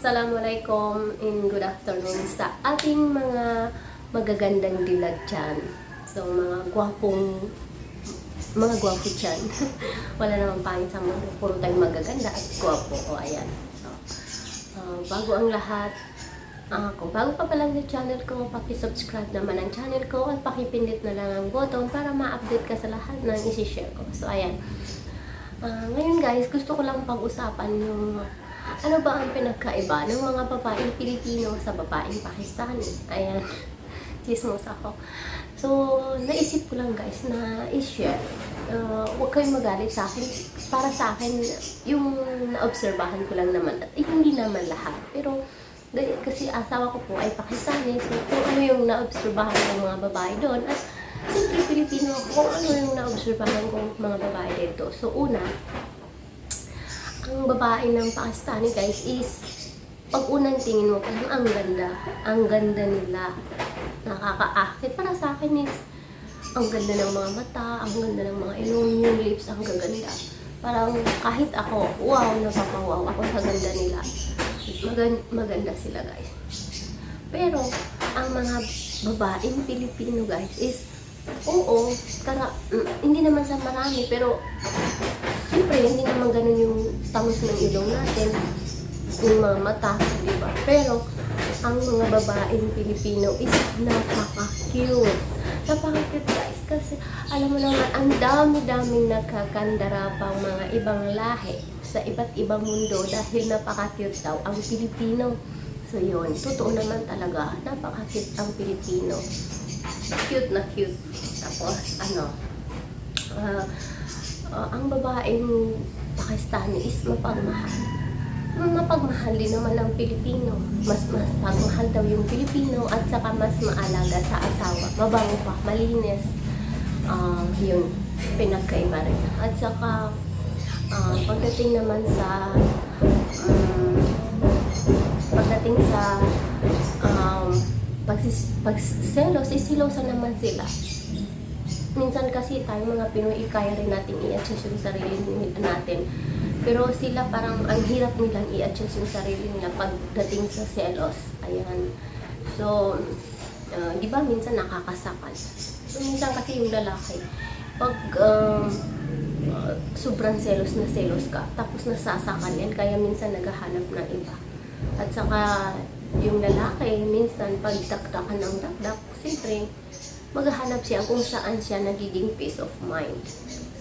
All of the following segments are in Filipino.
Assalamualaikum and good afternoon sa ating mga magagandang dilag dyan. So, mga gwapong mga gwapo dyan. Wala namang pangit sa mundo. Puro tayong magaganda at gwapo. O, ayan. So, ah, bago ang lahat, ah, kung bago pa pa lang sa channel ko, paki-subscribe naman ang channel ko at pakipindit na lang ang button para ma-update ka sa lahat ng isi-share ko. So, ayan. Ah, ngayon guys, gusto ko lang pag-usapan yung ano ba ang pinagkaiba ng mga babaeng Pilipino sa babaeng Pakistani. Ayan, chismos ako. So, naisip ko lang guys na i-share. Uh, huwag kayong magalit sa akin. Para sa akin, yung naobserbahan ko lang naman. At eh, hindi naman lahat. Pero, kasi asawa ko po ay Pakistani. So, kung ano yung naobserbahan ng mga babae doon. At siyempre, Pilipino ako. Kung ano yung naobserbahan kong mga babae dito. So, una, ang babae ng Pakistani guys is pag unang tingin mo pa lang ang ganda. Ang ganda nila. Nakakaakit. Para sa akin is ang ganda ng mga mata, ang ganda ng mga ilong, yung lips, ang gaganda. Parang kahit ako, wow, napapawaw ako sa ganda nila. Magan- maganda sila guys. Pero, ang mga babaeng Pilipino guys is, oo, kara, mm, hindi naman sa marami, pero Siyempre, hindi naman ganun yung tangos ng ilong natin, yung mga mata, di ba? Pero, ang mga babaeng Pilipino is napaka-cute. Napaka-cute guys, kasi alam mo naman, ang dami-daming nakakandara pang mga ibang lahi sa iba't ibang mundo dahil napaka-cute daw ang Pilipino. So yun, totoo naman talaga, napaka-cute ang Pilipino. Cute na cute. Tapos, ano, ah, uh, ang babaeng Pakistani is mapagmahal. Mapagmahal din naman ang Pilipino. Mas mas pagmahal daw yung Pilipino at saka mas maalaga sa asawa. Mabango pa, malinis. Ah, yun, pinagkaiba rin. At saka, ah, pagdating naman sa um, pagdating sa um, pagsis, pagselos, isilosa naman sila minsan kasi tayo mga Pinoy, kaya rin natin i-adjust yung sarili natin. Pero sila parang ang hirap nilang i-adjust yung sarili nila pagdating sa selos. Ayan. So, uh, di ba minsan nakakasakal? So, minsan kasi yung lalaki, pag um, uh, sobrang selos na selos ka, tapos nasasakal yan, kaya minsan naghahanap ng iba. At saka, yung lalaki, minsan pag dakdakan ng dakdak, siyempre, maghahanap siya kung saan siya nagiging peace of mind.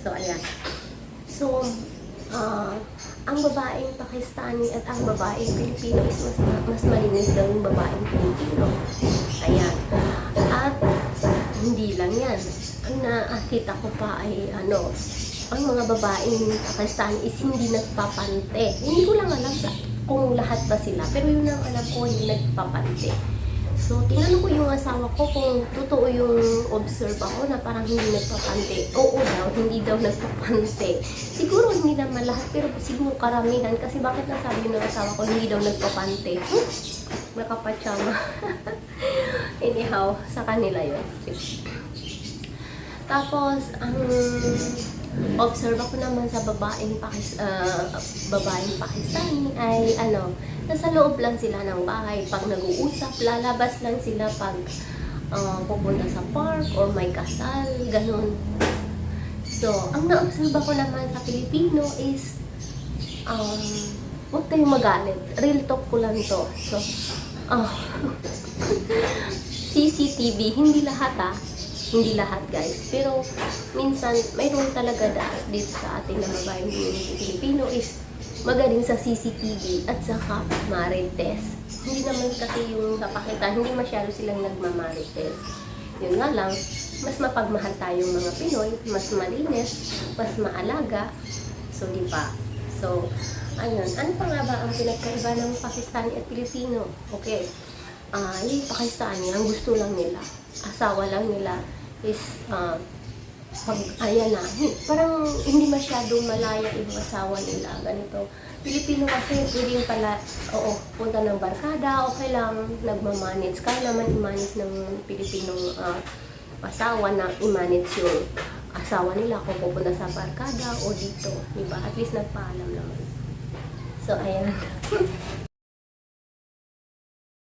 So, ayan. So, ah, ang babaeng Pakistani at ang babaeng Pilipino is mas, mas malinis daw yung babaeng Pilipino. Ayan. At hindi lang yan. Ang nakita ko pa ay ano, ang mga babaeng Pakistani is hindi nagpapante. Hindi ko lang alam sa, kung lahat ba sila, pero yun ang alam ko, hindi nagpapante. So, tinanong ko yung asawa ko kung totoo yung observe ako na parang hindi nagpapante. Oo daw, hindi daw nagpapante. Siguro hindi naman lahat, pero siguro karamihan. Kasi bakit nasabi ng asawa ko hindi daw nagpapante? Hmm? Nakapatsama. Anyhow, sa kanila yun. Tapos, ang observe ako naman sa babaeng Pakis, ah, babaeng Pakistani ay ano, nasa loob lang sila ng bahay. Pag nag-uusap, lalabas lang sila pag ah, pupunta sa park or may kasal, ganun. So, ang na-observe ako naman sa Pilipino is um, huwag tayong magalit. Real talk ko lang to. So, ah, CCTV, hindi lahat ah. Hindi lahat guys. Pero minsan, mayroon talaga daas dito sa ating na babaeng Pilipino is magaling sa CCTV at saka marites. Hindi naman kasi yung napakita, hindi masyado silang nagmamarites. Yun nga lang, mas mapagmahal tayong mga Pinoy, mas malinis, mas maalaga. So, di ba? So, ayun. Ano pa nga ba ang pinagkaiba ng Pakistani at Pilipino? Okay. Ah, yung Pakistani, ang gusto lang nila, asawa lang nila is ah, pag ayan na, parang hindi masyadong malaya yung asawa nila, ganito. Pilipino kasi pwedeng pala, oo, punta ng barkada, okay lang, nagmamanage. Kaya naman i-manage ng Pilipinong ah, asawa na i-manage yung asawa nila kung pupunta sa barkada o dito, di? At least nagpaalam naman. So, ayan.